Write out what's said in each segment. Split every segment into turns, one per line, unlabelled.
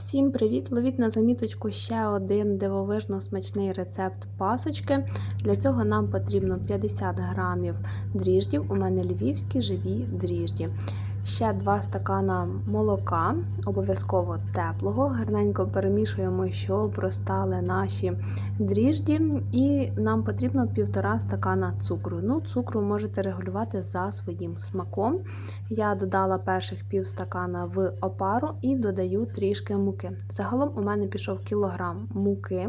Всім привіт! Ловіть на заміточку ще один дивовижно смачний рецепт пасочки. Для цього нам потрібно 50 грамів дріждів. У мене львівські живі дріжджі. Ще 2 стакана молока, обов'язково теплого. Гарненько перемішуємо, щоб розтали наші дріжджі. І нам потрібно 1,5 стакана цукру. Ну, цукру можете регулювати за своїм смаком. Я додала перших пів стакана в опару і додаю трішки муки. Загалом у мене пішов кілограм муки,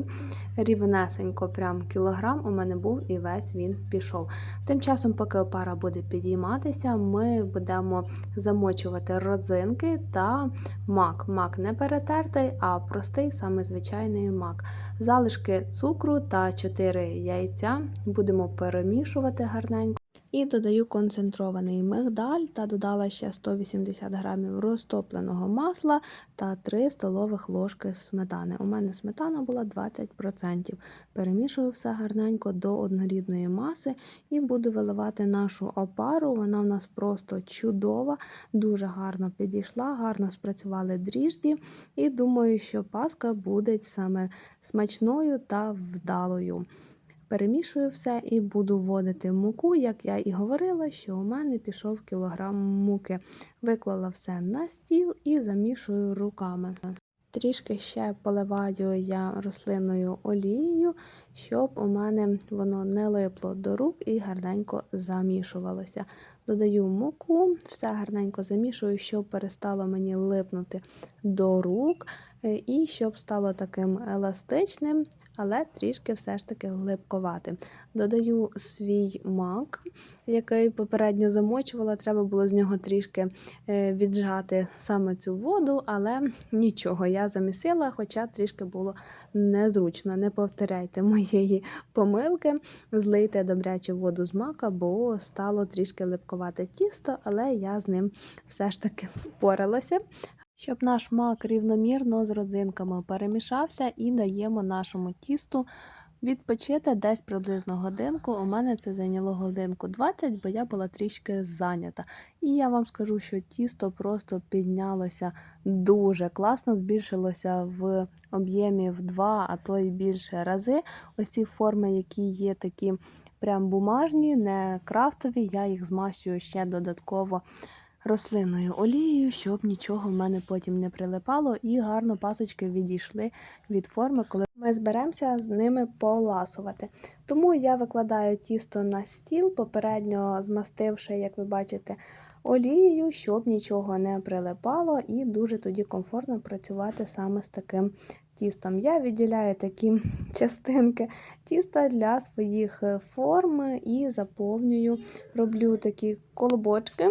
рівнесенько, прям кілограм у мене був і весь він пішов. Тим часом, поки опара буде підійматися, ми будемо замочувати родзинки та мак. Мак не перетертий, а простий, саме звичайний мак. Залишки цукру та 4 яйця будемо перемішувати гарненько. І додаю концентрований мигдаль та додала ще 180 грамів розтопленого масла та 3 столових ложки сметани. У мене сметана була 20%. Перемішую все гарненько до однорідної маси і буду виливати нашу опару. Вона в нас просто чудова, дуже гарно підійшла, гарно спрацювали дріжджі. І думаю, що паска буде саме смачною та вдалою. Перемішую все і буду вводити муку, як я і говорила, що у мене пішов кілограм муки. Виклала все на стіл і замішую руками. Трішки ще поливаю я рослинною олією, щоб у мене воно не липло до рук і гарненько замішувалося. Додаю муку, все гарненько замішую, щоб перестало мені липнути до рук, і щоб стало таким еластичним, але трішки все ж таки липковатим. Додаю свій мак, який попередньо замочувала, треба було з нього трішки віджати саме цю воду, але нічого, я замісила, хоча трішки було незручно. Не повторяйте моєї помилки, злийте добрячу воду з мака, бо стало трішки липкувате тісто, але я з ним все ж таки впоралася. Щоб наш мак рівномірно з родзинками перемішався і даємо нашому тісту відпочити десь приблизно годинку. У мене це зайняло годинку 20, бо я була трішки зайнята. І я вам скажу, що тісто просто піднялося дуже класно, збільшилося в об'ємі в 2, а то й більше рази. Ось ці форми, які є такі прям бумажні, не крафтові, я їх змащую ще додатково рослинною олією, щоб нічого в мене потім не прилипало, і гарно пасочки відійшли від форми, коли ми зберемося з ними поласувати. Тому я викладаю тісто на стіл, попередньо змастивши, як ви бачите, олією, щоб нічого не прилипало, і дуже тоді комфортно працювати саме з таким тістом. Я відділяю такі частинки тіста для своїх форм і заповнюю, роблю такі колобочки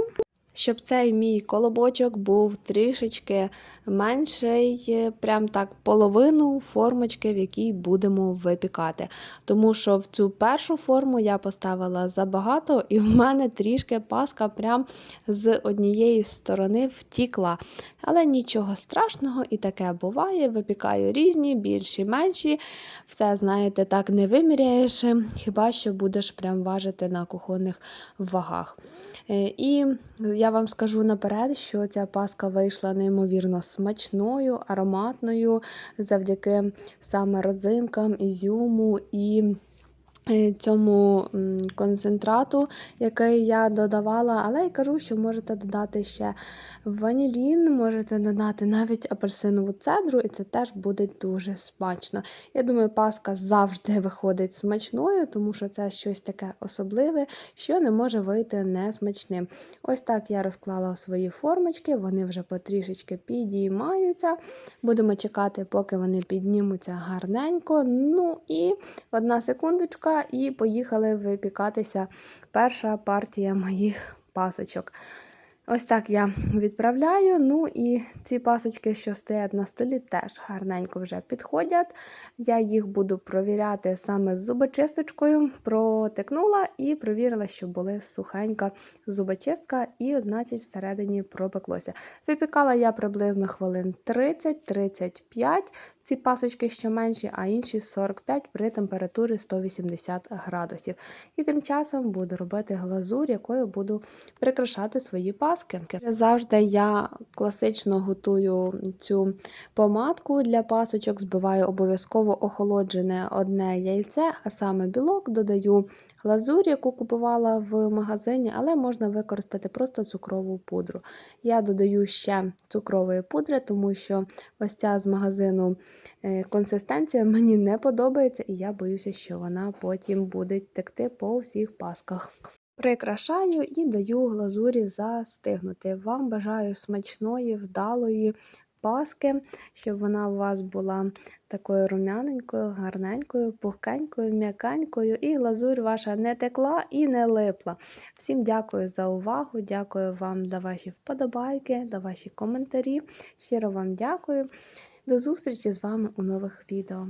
щоб цей мій колобочок був трішечки менший, прям так половину формочки, в якій будемо випікати. Тому що в цю першу форму я поставила забагато, і в мене трішки паска прям з однієї сторони втікла. Але нічого страшного, і таке буває. Випікаю різні, більші, менші. Все, знаєте, так не виміряєш, хіба що будеш прям важити на кухонних вагах. Е, і я вам скажу наперед, що ця паска вийшла неймовірно смачною, ароматною завдяки саме родзинкам, ізюму і цьому концентрату, який я додавала, але я кажу, що можете додати ще ванілін, можете додати навіть апельсинову цедру, і це теж буде дуже смачно. Я думаю, паска завжди виходить смачною, тому що це щось таке особливе, що не може вийти несмачним. Ось так я розклала свої формочки, вони вже потрішечки підіймаються. Будемо чекати, поки вони піднімуться гарненько. Ну і одна секундочка і поїхали випікатися перша партія моїх пасочок. Ось так я відправляю. Ну і ці пасочки, що стоять на столі, теж гарненько вже підходять. Я їх буду провіряти саме з зубочисточкою. Протикнула і провірила, що були сухенька зубочистка, і, значить, всередині пропеклося. Випікала я приблизно хвилин 30-35. Ці пасочки ще менші, а інші 45 при температурі 180 градусів. І тим часом буду робити глазур, якою буду прикрашати свої паски. Завжди я класично готую цю помадку для пасочок, збиваю обов'язково охолоджене одне яйце, а саме білок, додаю глазурь, яку купувала в магазині, але можна використати просто цукрову пудру. Я додаю ще цукрової пудри, тому що ось ця з магазину консистенція мені не подобається, і я боюся, що вона потім буде текти по всіх пасках. Прикрашаю і даю глазурі застигнути. Вам бажаю смачної, вдалої паски, щоб вона у вас була такою рум'яненькою, гарненькою, пухкенькою, м'якенькою, і глазурь ваша не текла і не липла. Всім дякую за увагу, дякую вам за ваші вподобайки, за ваші коментарі. Щиро вам дякую. До зустрічі з вами у нових відео.